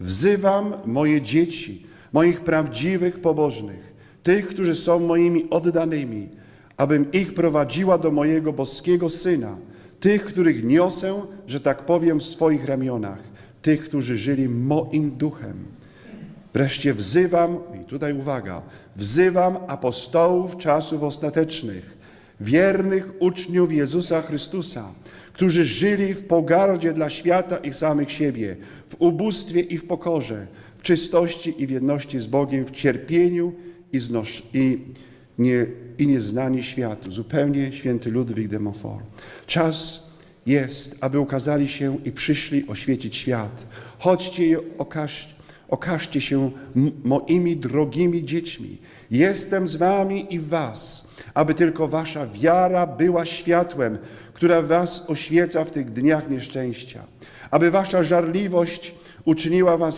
Wzywam moje dzieci, moich prawdziwych pobożnych, tych, którzy są moimi oddanymi, abym ich prowadziła do mojego boskiego Syna, tych, których niosę, że tak powiem, w swoich ramionach, tych, którzy żyli moim duchem. Wreszcie wzywam, i tutaj uwaga, wzywam apostołów czasów ostatecznych, wiernych uczniów Jezusa Chrystusa, którzy żyli w pogardzie dla świata i samych siebie, w ubóstwie i w pokorze, w czystości i w jedności z Bogiem, w cierpieniu i, znosz, i, nie, i nieznani światu. Zupełnie święty Ludwik de. Czas jest, aby ukazali się i przyszli oświecić świat. Chodźcie i okażcie, okażcie się moimi drogimi dziećmi. Jestem z wami i was, aby tylko wasza wiara była światłem, która was oświeca w tych dniach nieszczęścia. Aby wasza żarliwość uczyniła was